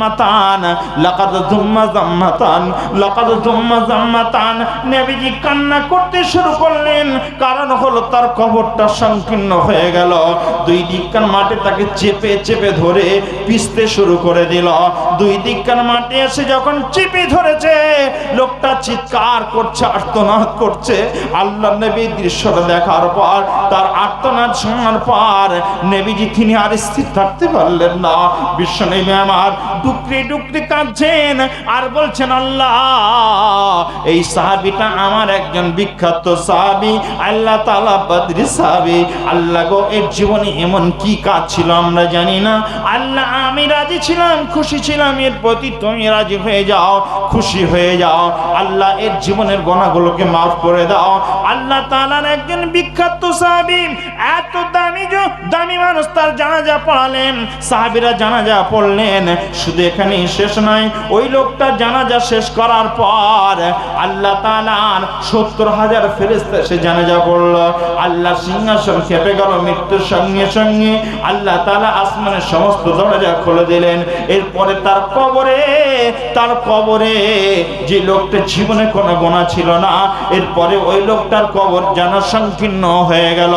জাম্মাতান লাকাদ জুম্মা জাম্মাতান লাকাদ জুম্মা জাম্মাতান কান্না করতে শুরু করলেন, কারণ হলো তার কবরটা সংকীর্ণ হয়ে গেল। দুই দিককার মাঠে তাকে চেপে চেপে ধরে পিসতে শুরু করে দিল। দুই দিককার মাঠে এসে যখন চেপে ধরেছে লোকটা চিৎকার করছে, আর্তনাদ করছে। আল্লাহ নবী দৃশ্যটা দেখার পর, তার আর্তনাদ শোনার পর নবীজি তিনি আর স্থির থাকতে পারলেন না। বিশ্ব নেবে আমার ডুকরি ডুকরি কাঁদছেন আর বলছেন, আল্লাহ, এই সাহাবিটা আমার একজন বিখ্যাত সাহাবি, আল্লাহ তালা বদরি সাহাবি। আল্লাহ গো, এর জীবনে এমন কি কাজ ছিল আমরা জানি না। আল্লাহ, আমি রাজি ছিলাম, খুশি ছিলাম এর প্রতি তুমি রাজি হয়ে যাও, খুশি হয়ে যাও। আল্লাহ এর জীবনের গোনাগুলোকে মাফ করে দাও। আল্লাহ তালার একজন বিখ্যাত সাহাবি, এত দামি দামি মানুষ জানাজা পড়ালেন, সাহাবিরা জানাজা পড়লেন, শুধু এখানেই শেষ নয়, ওই লোকটা জানাজা শেষ করার পর আল্লাহ তালার সত্তর হাজার ফেরেস্তা সে জানাজা পড়ল। আল্লাহ সিংহাসন খেপে গেল মৃত্যুর সঙ্গে সঙ্গে। আল্লাহ তালা আসমানের সমস্ত দরজা খুলে দিলেন। এরপরে তার কবরে তার কবরে যে লোকটা জীবনে কোনো গোনা ছিল না, এরপরে ওই লোকটার কবর যেন সংকীর্ণ হয়ে গেল।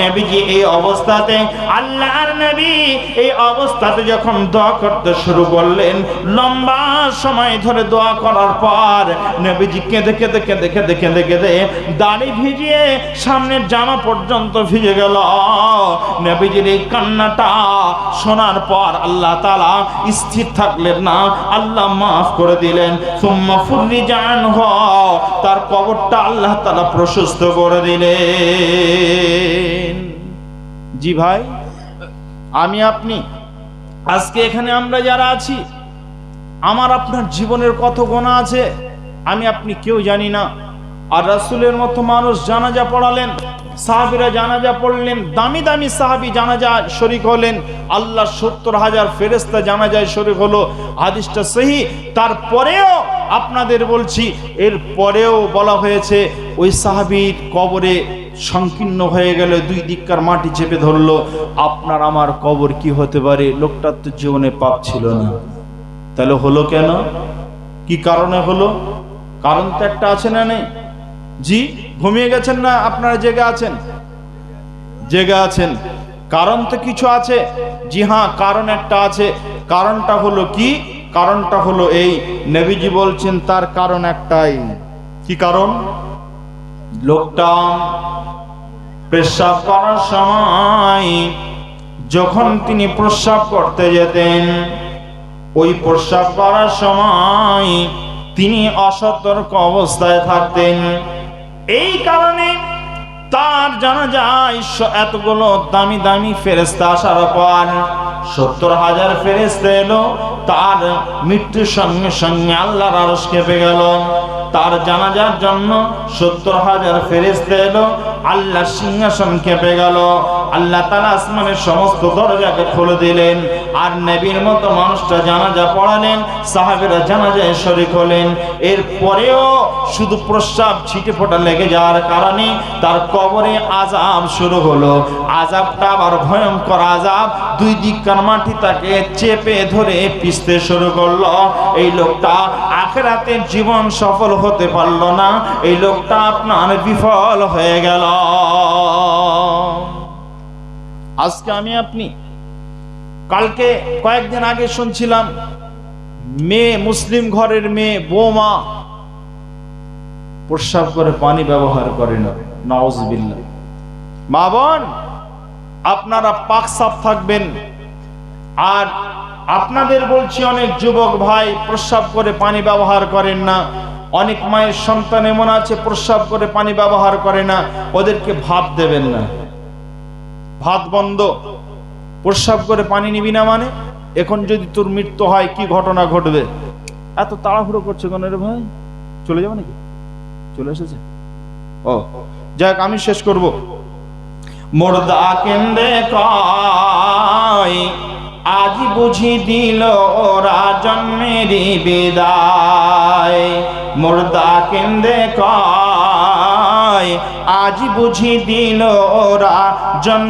নবীজি এই অবস্থাতে আল্লাহর নবী এই অবস্থাতে যখন দোয়া করতে শুরু করলেন, লম্বা সময় ধরে দোয়া করার পর নবীজি কেঁদে কেঁদে কেঁদে কেঁদে কেঁদে কেঁদে দাড়ি ভিজিয়ে সামনের জামা পর্যন্ত ভিজে গেল। নবীজির এই কান্নাটা শোনার পর আল্লাহ তালা স্থির থাকলেন না, আল্লাহ মাফ করে দিলেন। সুম্মা ফুল্লি জান হ তার কবরটা আল্লাহ তালা প্রশস্ত করে দিলেন। জি ভাই? আমি আপনি। আজকে এখানে আমরা যারা আছি, আমার আপনার জীবনের কত গোনা আছে, আমি আপনি কেউ জানি না। আর রাসূলের মতো মানুষ জানাজা পড়ালেন, সাহাবিরা জানাজা পড়লেন, দামি দামি সাহাবি জানাজা শরিক হলেন, আল্লাহ সত্তর হাজার ফেরেস্তা জানাজায় শরিক হলো। হাদিসটা সহি, তারপরেও আপনাদের বলছি এর পরেও বলা হয়েছে, ওই সাহাবির কবরে সংকীর্ণ হয়ে গেল, দুই দিককার মাটি চেপে ধরলো। আপনার আমার কবর কি হতে পারে? লোকটার তো জীবনে পাপ ছিল না। তাহলে হলো কেন? কি কারণে হলো? কারণ তো একটা আছে না নেই? জি, ঘুমিয়ে গেছেন না? আপনারা জেগে আছেন? জেগে আছেন। কারণ তো কিছু আছে। জি হ্যাঁ কারণ একটা আছে। কারণটা হলো কি? কারণটা হলো এই। নবীজি বলছেন, তার কারণ একটাই। কি কারণ? লোকটা পেশাব করার সময় যখন তিনি প্রস্রাব করতে যেতেন, ওই প্রস্রাব করার সময় তিনি অসতর্ক অবস্থায় থাকতেন। এই কারণে তার জানা যায় এতগুলো দামি দামি ফেরেস্তা আসার পর সত্তর হাজার ফেরেস্তা এলো, তার মৃত্যুর সঙ্গে সঙ্গে আল্লাহর আরস কেঁপে গেল। তার জানাজার জন্য সত্তর হাজার ফেরিস্তে এলো আল্লাহ সিংহাসন কেঁপে গেল। আল্লাহ তালা আসমানের সমস্ত দরজাকে খুলে দিলেন। আর নবীর মতো মানুষটা জানাজা পড়ালেন, সাহাবেরা জানাজায় শরিক হলেন। এরপরেও শুধু প্রস্রাব ছিটে ফোটা লেগে যাওয়ার কারণে তার কবরে আজাব শুরু হলো। আজাবটা আবার ভয়ঙ্কর আজাব দুই দিককার মাটি তাকে চেপে ধরে পিষতে শুরু করল। এই লোকটা আখেরাতে জীবন সফল হতে পারল না। এই লোকটা আপনার বিফল হয়ে গেল। আজকে আমি আপনি কালকে কয়েকদিন আগে শুনছিলাম, মেয়ে মুসলিম ঘরের মেয়ে বৌমা প্রস্রাব করে পানি ব্যবহার করে না। মা বোন, আপনারা পাক সাফ থাকবেন। আর আপনাদের বলছি অনেক যুবক ভাই প্রস্রাব করে পানি ব্যবহার করেন না। অনেক মায়ের সন্তান এমন আছে, প্রস্রাব করে পানি ব্যবহার করে না। ওদেরকে ভাত দেবেন না। ভাত বন্ধ। প্রস্রাব করে পানি নিবি না মানে? এখন যদি তোর মৃত্যু হয়, কি ঘটনা ঘটবে? এত তাড়াহুড়ো করছে কেন রে ভাই? চলে যাবে নাকি? চলে এসেছে? ও, যাক, আমি শেষ করব। মোর্দা কেন্দ্রে আজ বুঝি দিল ওরা জন্মেরই বিদায়। মোর্দা কেন্দ্রে কয়, আজ বুঝি দিল ওরা জন্ম